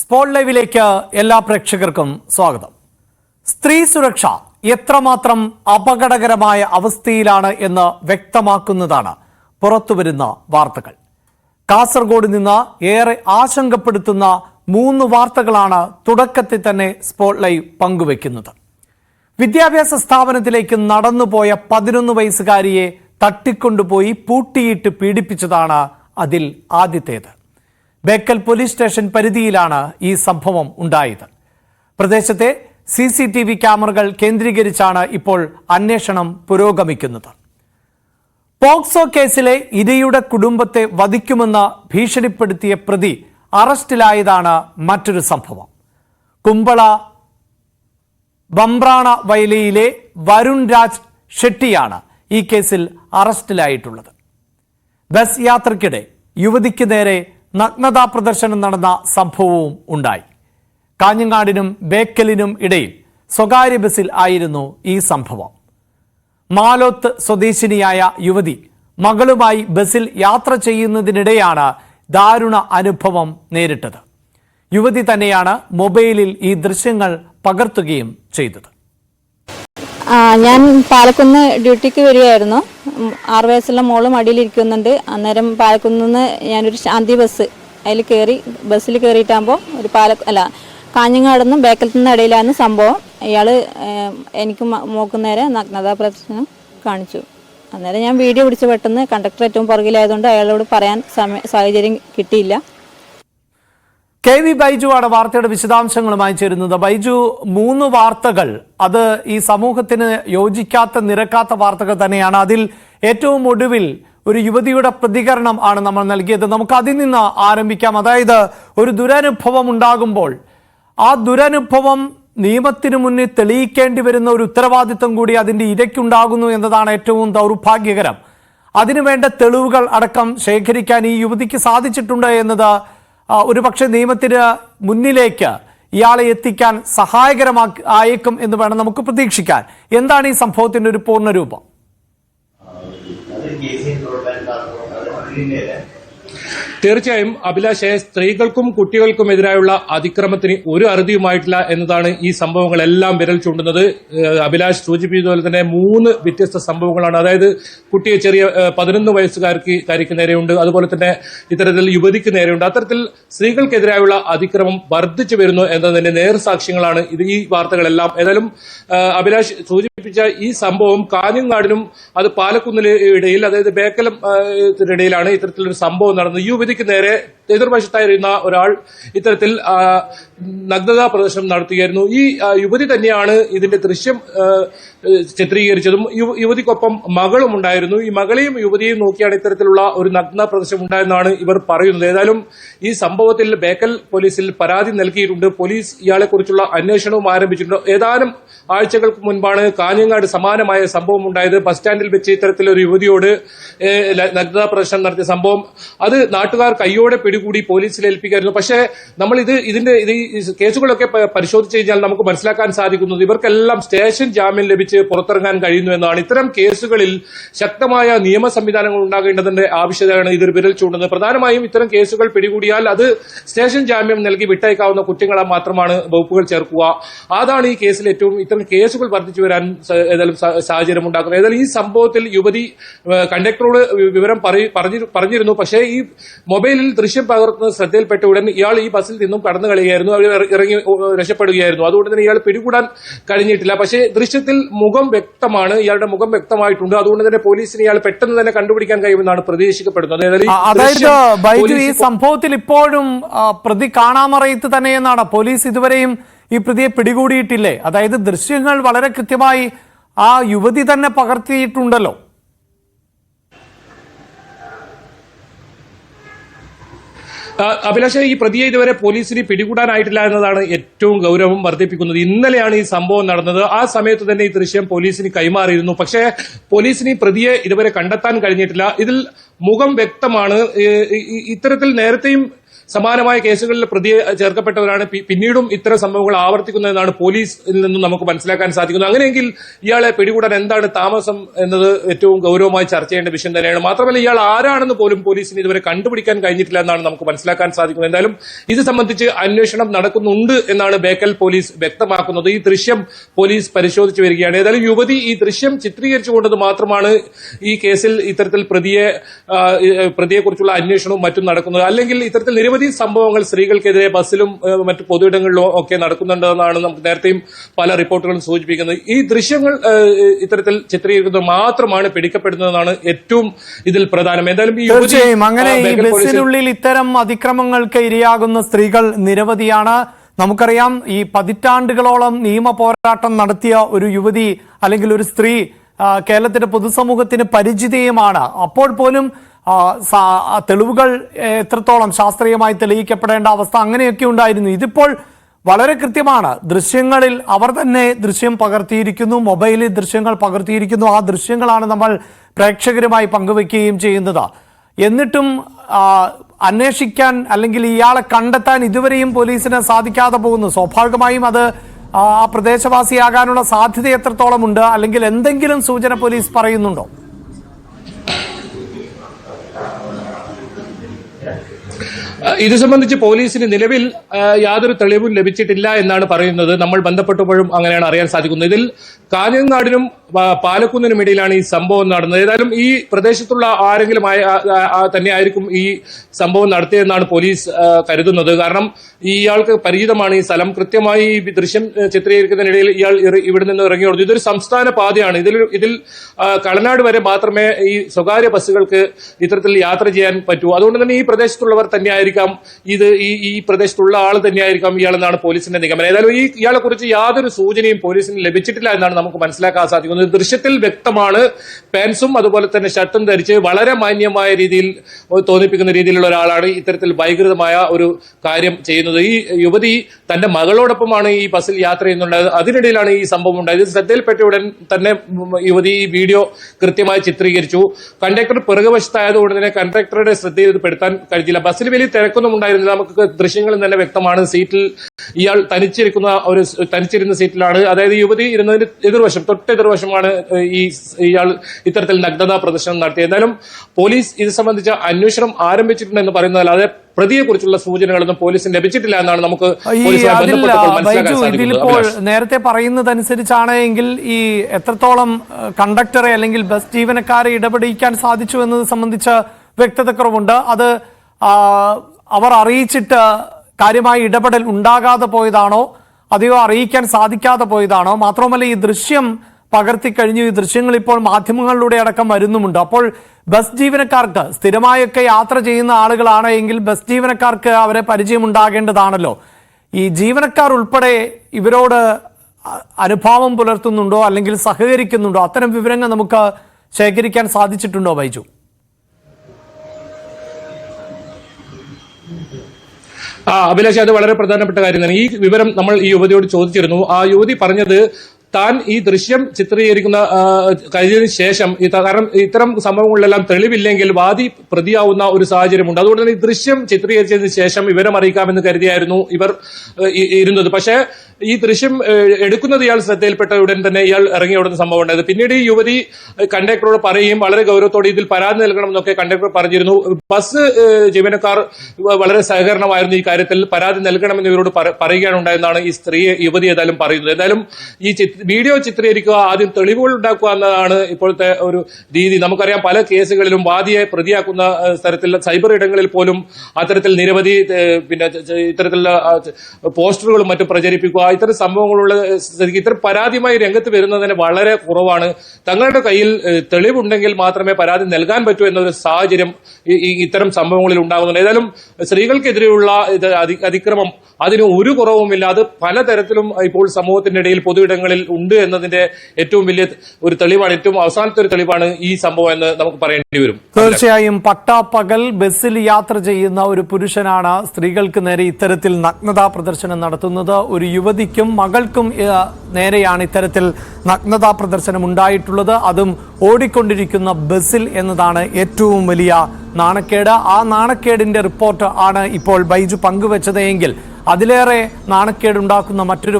Spot ലൈവിലേക്ക് എല്ലാ പ്രേക്ഷകർക്കും സ്വാഗതം. സ്ത്രീ സുരക്ഷ എത്രമാത്രം അപകടകരമായ അവസ്ഥയിലാണ് എന്ന് വ്യക്തമാക്കുന്നതാണ് പുറത്തുവരുന്ന വാർത്തകൾ. കാസർഗോഡ് നിന്ന് ഏറെ ആശങ്കപ്പെടുത്തുന്ന മൂന്ന് വാർത്തകളാണ് തുടക്കത്തിൽ തന്നെ സ്പോട്ട് ലൈവ് പങ്കുവെക്കുന്നത്. വിദ്യാഭ്യാസ സ്ഥാപനത്തിലേക്ക് നടന്നുപോയ പതിനൊന്ന് വയസ്സുകാരിയെ തട്ടിക്കൊണ്ടുപോയി പൂട്ടിയിട്ട് പീഡിപ്പിച്ചതാണ് അതിൽ ആദ്യത്തേത്. ബേക്കൽ പോലീസ് സ്റ്റേഷൻ പരിധിയിലാണ് ഈ സംഭവം ഉണ്ടായത്. പ്രദേശത്തെ സി സി ടി വി ക്യാമറകൾ കേന്ദ്രീകരിച്ചാണ് ഇപ്പോൾ അന്വേഷണം പുരോഗമിക്കുന്നത്. പോക്സോ കേസിലെ ഇരയുടെ കുടുംബത്തെ വധിക്കുമെന്ന് ഭീഷണിപ്പെടുത്തിയ പ്രതി അറസ്റ്റിലായതാണ് മറ്റൊരു സംഭവം. കുമ്പള ബംബ്രാണ വയലിയിലെ വരുൺ രാജ് ഷെട്ടിയാണ് ഈ കേസിൽ അറസ്റ്റിലായിട്ടുള്ളത്. ബസ് യാത്രയ്ക്കിടെ യുവതിക്ക് നേരെ നഗ്നതാ പ്രദർശനം നടന്ന സംഭവവും ഉണ്ടായി. കാഞ്ഞങ്ങാടിനും ബേക്കലിനും ഇടയിൽ സ്വകാര്യ ബസ്സിൽ ആയിരുന്നു ഈ സംഭവം. മാലോത്ത് സ്വദേശിനിയായ യുവതി മകളുമായി ബസ്സിൽ യാത്ര ചെയ്യുന്നതിനിടെയാണ് ദാരുണ അനുഭവം നേരിട്ടത്. യുവതി തന്നെയാണ് മൊബൈലിൽ ഈ ദൃശ്യങ്ങൾ പകർത്തുകയും ചെയ്തത്. ഞാൻ പാലക്കുന്ന് ഡ്യൂട്ടിക്ക് വരികയായിരുന്നു. ആറു വയസ്സുള്ള മോൾ മടിയിലിരിക്കുന്നുണ്ട് അന്നേരം പാലക്കുന്ന് നിന്ന് ഞാനൊരു ശാന്തി ബസ് അതിൽ കയറി ബസ്സിൽ കയറിയിട്ടാകുമ്പോൾ ഒരു പാല അല്ല കാഞ്ഞങ്ങാട് നിന്നും നിന്ന് ഇടയിലാണ് സംഭവം. ഇയാൾ എനിക്ക് മോക്ക് നേരെ നഗ്നതാ പ്രദർശനം കാണിച്ചു. അന്നേരം ഞാൻ വീഡിയോ പിടിച്ച് പെട്ടെന്ന് കണ്ടക്ടർ ഏറ്റവും പുറകിലായതുകൊണ്ട് അയാളോട് പറയാൻ സമയ സാഹചര്യം കിട്ടിയില്ല. കെ വി ബൈജുവാണ് വാർത്തയുടെ വിശദാംശങ്ങളുമായി ചേരുന്നത്. ബൈജു മൂന്ന് വാർത്തകൾ. അത് ഈ സമൂഹത്തിന് യോജിക്കാത്ത നിരക്കാത്ത വാർത്തകൾ തന്നെയാണ്. അതിൽ ഏറ്റവും ഒടുവിൽ ഒരു യുവതിയുടെ പ്രതികരണം ആണ് നമ്മൾ നൽകിയത്. നമുക്ക് അതിൽ നിന്ന് ആരംഭിക്കാം. അതായത് ഒരു ദുരനുഭവം ഉണ്ടാകുമ്പോൾ ആ ദുരനുഭവം നിയമത്തിനു മുന്നിൽ തെളിയിക്കേണ്ടി വരുന്ന ഒരു ഉത്തരവാദിത്വം കൂടി അതിന്റെ ഇരയ്ക്കുണ്ടാകുന്നു എന്നതാണ് ഏറ്റവും ദൗർഭാഗ്യകരം. അതിനുവേണ്ട തെളിവുകൾ അടക്കം ശേഖരിക്കാൻ ഈ യുവതിക്ക് സാധിച്ചിട്ടുണ്ട് എന്നത് ഒരുപക്ഷെ നിയമത്തിന് മുന്നിലേക്ക് ഇയാളെ എത്തിക്കാൻ സഹായകരമാക്കി ആയേക്കും എന്ന് വേണം നമുക്ക് പ്രതീക്ഷിക്കാൻ. എന്താണ് ഈ സംഭവത്തിന്റെ ഒരു പൂർണരൂപം രൂപം? തീർച്ചയായും അഭിലാഷയെ സ്ത്രീകൾക്കും കുട്ടികൾക്കും എതിരായുള്ള അതിക്രമത്തിന് ഒരു അറുതിയുമായിട്ടില്ല എന്നതാണ് ഈ സംഭവങ്ങളെല്ലാം വിരൽ ചൂണ്ടുന്നത്. അഭിലാഷ് സൂചിപ്പിച്ചതുപോലെ തന്നെ മൂന്ന് വ്യത്യസ്ത സംഭവങ്ങളാണ്. അതായത് കുട്ടിയെ ചെറിയ പതിനൊന്ന് വയസ്സുകാർക്ക് കാരിക്ക് നേരെയുണ്ട്. അതുപോലെ തന്നെ ഇത്തരത്തിൽ യുവതിക്ക് നേരെയുണ്ട്. അത്തരത്തിൽ സ്ത്രീകൾക്കെതിരായുള്ള അതിക്രമം വർദ്ധിച്ചു വരുന്നു എന്നതിന്റെ നേർസാക്ഷ്യങ്ങളാണ് ഇത് ഈ വാർത്തകളെല്ലാം. ഏതായാലും അഭിലാഷ് സൂചിപ്പിച്ച ഈ സംഭവം കാഞ്ഞങ്ങാടിനും അത് പാലക്കുന്നിലെ ഇടയിൽ അതായത് ബേക്കലം ഇടയിലാണ് ഇത്തരത്തിലൊരു സംഭവം നടന്നത്. ഈ യുവതിക്ക് നേരെ എതിർവശത്തായിരുന്ന ഒരാൾ ഇത്തരത്തിൽ നഗ്നതാ പ്രദർശനം നടത്തുകയായിരുന്നു. ഈ യുവതി തന്നെയാണ് ഇതിന്റെ ദൃശ്യം ചിത്രീകരിച്ചതും. യുവതിക്കൊപ്പം മകളും ഉണ്ടായിരുന്നു. ഈ മകളെയും യുവതിയെയും നോക്കിയാണ് ഇത്തരത്തിലുള്ള ഒരു നഗ്ന പ്രദർശനം ഉണ്ടായെന്നാണ് ഇവർ പറയുന്നത്. ഏതായാലും ഈ സംഭവത്തിൽ ബേക്കൽ പോലീസിൽ പരാതി നൽകിയിട്ടുണ്ട്. പോലീസ് ഇയാളെക്കുറിച്ചുള്ള അന്വേഷണവും ആരംഭിച്ചിട്ടുണ്ട്. ഏതാനും ആഴ്ചകൾക്ക് മുൻപാണ് കാഞ്ഞങ്ങാട് സമാനമായ സംഭവം ഉണ്ടായത്. ബസ് സ്റ്റാൻഡിൽ വെച്ച് ഇത്തരത്തിലൊരു യുവതിയോട് നഗ്നതാ പ്രദർശനം നടത്തിയ സംഭവം. അത് നാട്ടുകാർ കയ്യോടെ പിടികൂടി പോലീസിൽ ഏൽപ്പിക്കായിരുന്നു. പക്ഷേ നമ്മൾ ഇത് ഇതിന്റെ ഇത് കേസുകളൊക്കെ പരിശോധിച്ചു കഴിഞ്ഞാൽ നമുക്ക് മനസ്സിലാക്കാൻ സാധിക്കുന്നത് ഇവർക്കെല്ലാം സ്റ്റേഷൻ ജാമ്യം ലഭിച്ച് പുറത്തിറങ്ങാൻ കഴിയുന്നു എന്നാണ്. ഇത്തരം കേസുകളിൽ ശക്തമായ നിയമ സംവിധാനങ്ങൾ ഉണ്ടാകേണ്ടതിന്റെ ആവശ്യതയാണ് ഇതിൽ വിരൽ ചൂണ്ടുന്നത്. പ്രധാനമായും ഇത്തരം കേസുകൾ പിടികൂടിയാൽ അത് സ്റ്റേഷൻ ജാമ്യം നൽകി വിട്ടയക്കാവുന്ന കുറ്റങ്ങളെ മാത്രമാണ് വകുപ്പുകൾ ചേർക്കുക. അതാണ് ഈ കേസിൽ ഏറ്റവും ഇത്തരം കേസുകൾ വർദ്ധിച്ചു വരാൻ ഏതായാലും സാഹചര്യം ഉണ്ടാക്കുന്നത്. ഏതായാലും ഈ സംഭവത്തിൽ യുവതി കണ്ടക്ടറോട് വിവരം പറഞ്ഞിരുന്നു. പക്ഷേ ഈ മൊബൈലിൽ ദൃശ്യം പകർത്തുന്നത് ശ്രദ്ധയിൽപ്പെട്ട ഉടൻ ഇയാൾ ഈ ബസ്സിൽ നിന്നും കടന്നു കളയുകയായിരുന്നു. അവർ ഇറ- ഇറങ്ങി രക്ഷപ്പെടുകയായിരുന്നു. അതുകൊണ്ട് തന്നെ ഇയാൾ പിടികൂടാൻ കഴിഞ്ഞിട്ടില്ല. പക്ഷേ ദൃശ്യത്തിൽ മുഖം വ്യക്തമാണ്. ഇയാളുടെ മുഖം വ്യക്തമായിട്ടുണ്ട്. അതുകൊണ്ട് തന്നെ പോലീസിന് ഇയാൾ പെട്ടെന്ന് തന്നെ കണ്ടുപിടിക്കാൻ കഴിയുമെന്നാണ് പ്രതീക്ഷിക്കപ്പെടുന്നത്. അതായത് ബൈജു ഈ സംഭവത്തിൽ ഇപ്പോഴും പ്രതി കാണാമറയത്ത് തന്നെയെന്നാണ്. പോലീസ് ഇതുവരെയും ഈ പ്രതിയെ പിടികൂടിയിട്ടില്ലേ? അതായത് ദൃശ്യങ്ങൾ വളരെ കൃത്യമായി ആ യുവതി തന്നെ പകർത്തിയിട്ടുണ്ടല്ലോ. അഭിലാഷ ഈ പ്രതിയെ ഇതുവരെ പോലീസിന് പിടികൂടാനായിട്ടില്ല എന്നതാണ് ഏറ്റവും ഗൗരവം വർദ്ധിപ്പിക്കുന്നത്. ഇന്നലെയാണ് ഈ സംഭവം നടന്നത്. ആ സമയത്ത് തന്നെ ഈ ദൃശ്യം പോലീസിന് കൈമാറിയിരുന്നു. പക്ഷേ പോലീസിന് ഈ പ്രതിയെ ഇതുവരെ കണ്ടെത്താൻ കഴിഞ്ഞിട്ടില്ല. ഇതിൽ മുഖം വ്യക്തമാണ്. ഇത്തരത്തിൽ നേരത്തെയും സമാനമായ കേസുകളിൽ പ്രതിയെ ചേർക്കപ്പെട്ടവരാണ്. പിന്നീടും ഇത്തരം സംഭവങ്ങൾ ആവർത്തിക്കുന്നതെന്നാണ് പോലീസിൽ നിന്നും നമുക്ക് മനസ്സിലാക്കാൻ സാധിക്കുന്നത്. അങ്ങനെയെങ്കിൽ ഇയാളെ പിടികൂടാൻ എന്താണ് താമസം എന്നത് ഏറ്റവും ഗൌരവമായി ചർച്ച ചെയ്യേണ്ട വിഷയം തന്നെയാണ്. മാത്രമല്ല ഇയാൾ ആരാണെന്ന് പോലും പോലീസിന് ഇതുവരെ കണ്ടുപിടിക്കാൻ കഴിഞ്ഞിട്ടില്ല എന്നാണ് നമുക്ക് മനസ്സിലാക്കാൻ സാധിക്കുന്നത്. എന്തായാലും ഇത് സംബന്ധിച്ച് അന്വേഷണം നടക്കുന്നുണ്ട് എന്നാണ് ബേക്കൽ പോലീസ് വ്യക്തമാക്കുന്നത്. ഈ ദൃശ്യം പോലീസ് പരിശോധിച്ചു വരികയാണ്. ഏതായാലും യുവതി ഈ ദൃശ്യം ചിത്രീകരിച്ചുകൊണ്ടത് മാത്രമാണ് ഈ കേസിൽ ഇത്തരത്തിൽ പ്രതിയെ പ്രതിയെക്കുറിച്ചുള്ള അന്വേഷണവും മറ്റും നടക്കുന്നത്. അല്ലെങ്കിൽ ഇത്തരത്തിൽ നിരവധി സംഭവങ്ങൾ സ്ത്രീകൾക്കെതിരെ ബസ്സിലും മറ്റ് പൊതുയിടങ്ങളിലും ഒക്കെ നടക്കുന്നുണ്ടെന്നാണ് നമുക്ക് നേരത്തെയും പല റിപ്പോർട്ടുകളും സൂചിപ്പിക്കുന്നത്. ഈ ദൃശ്യങ്ങൾ ഇത്തരത്തിൽ ചിത്രീകരിക്കുന്നത് മാത്രമാണ് പിടിക്കപ്പെടുന്നതെന്നാണ് ഏറ്റവും ഇതിൽ പ്രധാനം. എന്തായാലും തീർച്ചയായും. അങ്ങനെ ഈ ബസ്സിനുള്ളിൽ ഇത്തരം അതിക്രമങ്ങൾക്ക് ഇരയാകുന്ന സ്ത്രീകൾ നിരവധിയാണ്. നമുക്കറിയാം ഈ പതിറ്റാണ്ടുകളോളം നിയമ പോരാട്ടം നടത്തിയ ഒരു യുവതി അല്ലെങ്കിൽ ഒരു സ്ത്രീ കേരളത്തിന്റെ പൊതുസമൂഹത്തിന് പരിചിതയുമാണ്. അപ്പോൾ പോലും തെളിവുകൾ എത്രത്തോളം ശാസ്ത്രീയമായി തെളിയിക്കപ്പെടേണ്ട അവസ്ഥ അങ്ങനെയൊക്കെ ഉണ്ടായിരുന്നു. ഇതിപ്പോൾ വളരെ കൃത്യമാണ്. ദൃശ്യങ്ങളിൽ അവർ തന്നെ ദൃശ്യം പകർത്തിയിരിക്കുന്നു മൊബൈലിൽ ദൃശ്യങ്ങൾ പകർത്തിയിരിക്കുന്നു. ആ ദൃശ്യങ്ങളാണ് നമ്മൾ പ്രേക്ഷകരുമായി പങ്കുവെക്കുകയും ചെയ്യുന്നത്. എന്നിട്ടും അന്വേഷിക്കാൻ അല്ലെങ്കിൽ ഇയാളെ കണ്ടെത്താൻ ഇതുവരെയും പോലീസിന് സാധിക്കാതെ പോകുന്നു. സ്വാഭാവികമായും അത് ആ പ്രദേശവാസിയാകാനുള്ള സാധ്യത എത്രത്തോളം ഉണ്ട് അല്ലെങ്കിൽ എന്തെങ്കിലും സൂചന പോലീസ് പറയുന്നുണ്ടോ? ഇത് സംബന്ധിച്ച് പോലീസിന് നിലവിൽ യാതൊരു തെളിവും ലഭിച്ചിട്ടില്ല എന്നാണ് പറയുന്നത്. നമ്മൾ ബന്ധപ്പെട്ടപ്പോഴും അങ്ങനെയാണ് അറിയാൻ സാധിക്കുന്നത്. ഇതിൽ കാഞ്ഞങ്ങാടിനും ആ, പാലക്കുന്നിനും ഇടയിലാണ് ഈ സംഭവം നടന്നത്. ഏതായാലും ഈ പ്രദേശത്തുള്ള ആരെങ്കിലും തന്നെ ആ- ആ ഈ സംഭവം നടത്തിയതെന്നാണ് പോലീസ് കരുതുന്നത്. കാരണം ഇയാൾക്ക് പരിചിതമാണ് ഈ സ്ഥലം. കൃത്യമായി ഈ ദൃശ്യം ചിത്രീകരിക്കുന്നതിനിടയിൽ ഇയാൾ ഇവിടെ നിന്ന് ഇറങ്ങി കൊടുത്തു ഇതൊരു സംസ്ഥാന പാതയാണ്. ഇതിൽ ഇതിൽ കളനാട് വരെ മാത്രമേ ഈ സ്വകാര്യ ബസ്സുകൾക്ക് ഇത്തരത്തിൽ യാത്ര ചെയ്യാൻ പറ്റൂ. അതുകൊണ്ട് തന്നെ ഈ പ്രദേശത്തുള്ളവർ തന്നെയായിരിക്കാം ഇത് ഈ ഈ പ്രദേശത്തുള്ള ആൾ തന്നെയായിരിക്കാം ഇയാളെന്നാണ് പോലീസിന്റെ നിഗമനം. ഏതായാലും ഈ ഇയാളെക്കുറിച്ച് യാതൊരു സൂചനയും പോലീസിന് ലഭിച്ചിട്ടില്ല എന്നാണ് നമുക്ക് മനസ്സിലാക്കാൻ സാധിക്കുന്നത്. ദൃശ്യത്തിൽ വ്യക്തമാണ്. പാൻസും അതുപോലെ തന്നെ ഷർട്ടും ധരിച്ച് വളരെ മാന്യമായ രീതിയിൽ തോന്നിപ്പിക്കുന്ന രീതിയിലുള്ള ഒരാളാണ് ഇത്തരത്തിൽ വൈകൃതമായ ഒരു കാര്യം ചെയ്യുന്നത്. ഈ യുവതി തന്റെ മകളോടൊപ്പമാണ് ഈ ബസ്സിൽ യാത്ര ചെയ്യുന്നുണ്ടായത്. അതിനിടയിലാണ് ഈ സംഭവം ഉണ്ടായത്. ശ്രദ്ധയിൽപ്പെട്ട ഉടൻ തന്നെ യുവതി ഈ വീഡിയോ കൃത്യമായി ചിത്രീകരിച്ചു. കണ്ടക്ടർ പിറകുവശത്തായതുകൊണ്ട് തന്നെ കണ്ടക്ടറുടെ ശ്രദ്ധയിൽ ഇത് പെടുത്താൻ കഴിഞ്ഞില്ല. ബസ്സിൽ വലിയ തിരക്കൊന്നും ഉണ്ടായിരുന്നില്ല. നമുക്ക് ദൃശ്യങ്ങളിൽ തന്നെ വ്യക്തമാണ്. സീറ്റിൽ ഇയാൾ തനിച്ചിരിക്കുന്ന ഒരു തനിച്ചിരുന്ന സീറ്റിലാണ്. അതായത് യുവതി ഇരുന്നതിന് എതിർവശം തൊട്ട് എതിർവശമാണ് ഈ ഇയാൾ ഇത്തരത്തിൽ നഗ്നതാ പ്രദർശനം നടത്തിയത്. എന്തായാലും പോലീസ് ഇത് സംബന്ധിച്ച അന്വേഷണം ആരംഭിച്ചിട്ടുണ്ടെന്ന് പറയുന്നതല്ലാതെ പ്രതിയെക്കുറിച്ചുള്ള സൂചനകളൊന്നും പോലീസിന് ലഭിച്ചിട്ടില്ല എന്നാണ് നമുക്ക് ഇതിലിപ്പോൾ. നേരത്തെ പറയുന്നതനുസരിച്ചാണ് എങ്കിൽ ഈ എത്രത്തോളം കണ്ടക്ടറെ അല്ലെങ്കിൽ ബസ് ജീവനക്കാരെ ഇടപെടിക്കാൻ സാധിച്ചു എന്നത് സംബന്ധിച്ച വ്യക്തത കുറവുണ്ട് അത് അവർ അറിയിച്ചിട്ട് കാര്യമായ ഇടപെടൽ ഉണ്ടാകാതെ പോയതാണോ അതെയോ അറിയിക്കാൻ സാധിക്കാതെ പോയതാണോ മാത്രമല്ല ഈ ദൃശ്യം പകർത്തി കഴിഞ്ഞു. ഈ ദൃശ്യങ്ങൾ ഇപ്പോൾ മാധ്യമങ്ങളിലൂടെ അടക്കം വരുന്നുമുണ്ട്. അപ്പോൾ ബസ് ജീവനക്കാർക്ക് സ്ഥിരമായൊക്കെ യാത്ര ചെയ്യുന്ന ആളുകളാണ് എങ്കിൽ ബസ് ജീവനക്കാർക്ക് അവരെ പരിചയമുണ്ടാകേണ്ടതാണല്ലോ. ഈ ജീവനക്കാർ ഉൾപ്പെടെ ഇവരോട് അനുഭാവം പുലർത്തുന്നുണ്ടോ അല്ലെങ്കിൽ സഹകരിക്കുന്നുണ്ടോ? അത്തരം വിവരങ്ങൾ നമുക്ക് ശേഖരിക്കാൻ സാധിച്ചിട്ടുണ്ടോ ബൈജു? ആ അഭിലാഷ് അത് വളരെ പ്രധാനപ്പെട്ട കാര്യം തന്നെ ഈ വിവരം നമ്മൾ ഈ യുവതിയോട് ചോദിച്ചിരുന്നു. ആ യുവതി പറഞ്ഞത് താൻ ഈ ദൃശ്യം ചിത്രീകരിക്കുന്ന കഴിഞ്ഞതിന് ശേഷം കാരണം ഇത്തരം സംഭവങ്ങളിലെല്ലാം തെളിവില്ലെങ്കിൽ വാദി പ്രതിയാവുന്ന ഒരു സാഹചര്യമുണ്ട്. അതുകൊണ്ട് തന്നെ ഈ ദൃശ്യം ചിത്രീകരിച്ചതിന് ശേഷം വിവരം അറിയിക്കാമെന്ന് കരുതിയായിരുന്നു ഇവർ ഇരുന്നത്. പക്ഷേ ഈ ദൃശ്യം എടുക്കുന്നത് ഇയാൾ ശ്രദ്ധയിൽപ്പെട്ട ഉടൻ തന്നെ ഇയാൾ ഇറങ്ങി ഓടുന്ന സംഭവം ഉണ്ടായത് പിന്നീട് ഈ യുവതി കണ്ടക്ടറോട് പറയുകയും വളരെ ഗൗരവത്തോടെ ഇതിൽ പരാതി നൽകണം എന്നൊക്കെ കണ്ടക്ടർ പറഞ്ഞിരുന്നു. ബസ് ജീവനക്കാർ വളരെ സഹകരണമായിരുന്നു ഈ കാര്യത്തിൽ. പരാതി നൽകണമെന്ന് ഇവരോട് പറ- പറയുകയാണ് ഉണ്ടായെന്നാണ് ഈ സ്ത്രീ യുവതി ഏതായാലും പറയുന്നത്. ഏതായാലും ഈ വീഡിയോ ചിത്രീകരിക്കുക ആദ്യം തെളിവുകൾ ഉണ്ടാക്കുക എന്നതാണ് ഇപ്പോഴത്തെ ഒരു രീതി. നമുക്കറിയാം പല കേസുകളിലും വാദിയെ പ്രതിയാക്കുന്ന തരത്തിൽ സൈബർ ഇടങ്ങളിൽ പോലും അത്തരത്തിൽ നിരവധി പിന്നെ ഇത്തരത്തിലുള്ള പോസ്റ്ററുകളും മറ്റും പ്രചരിപ്പിക്കുക ഇത്തരം സംഭവങ്ങളുള്ള സ്ഥിതിക്ക് ഇത്തരം പരാതിയുമായി രംഗത്ത് വരുന്നതിന് വളരെ കുറവാണ്. തങ്ങളുടെ കയ്യിൽ തെളിവുണ്ടെങ്കിൽ മാത്രമേ പരാതി നൽകാൻ പറ്റൂ എന്നൊരു സാഹചര്യം ഇത്തരം സംഭവങ്ങളിൽ ഉണ്ടാകുന്നുണ്ട്. ഏതായാലും സ്ത്രീകൾക്കെതിരെയുള്ള അതിക്രമം അതിന് ഒരു കുറവുമില്ല. അത് പലതരത്തിലും ഇപ്പോൾ സമൂഹത്തിന്റെ ഇടയിൽ പൊതുവിടങ്ങളിൽ ഉണ്ട് എന്നതിന്റെ ഏറ്റവും വലിയ ഒരു തെളിവാണ്. ഏറ്റവും അവസാനത്തെ ഒരു തെളിവാണ് ഈ സംഭവം എന്ന് നമുക്ക് പറയേണ്ടി വരും. തീർച്ചയായും പട്ടാപ്പകൽ ബസ്സിൽ യാത്ര ചെയ്യുന്ന ഒരു പുരുഷനാണ് സ്ത്രീകൾക്ക് നേരെ ഇത്തരത്തിൽ നഗ്നതാ പ്രദർശനം നടത്തുന്നത്. ഒരു യുവതി യുവതിക്കും മകൾക്കും നേരെയാണ് ഇത്തരത്തിൽ നഗ്നതാ പ്രദർശനം ഉണ്ടായിട്ടുള്ളത്. അതും ഓടിക്കൊണ്ടിരിക്കുന്ന ബസ്സിൽ എന്നതാണ് ഏറ്റവും വലിയ നാണക്കേട്. ആ നാണക്കേടിന്റെ റിപ്പോർട്ട് ആണ് ഇപ്പോൾ ബൈജു പങ്കുവച്ചത് എങ്കിൽ അതിലേറെ നാണക്കേടുണ്ടാക്കുന്ന മറ്റൊരു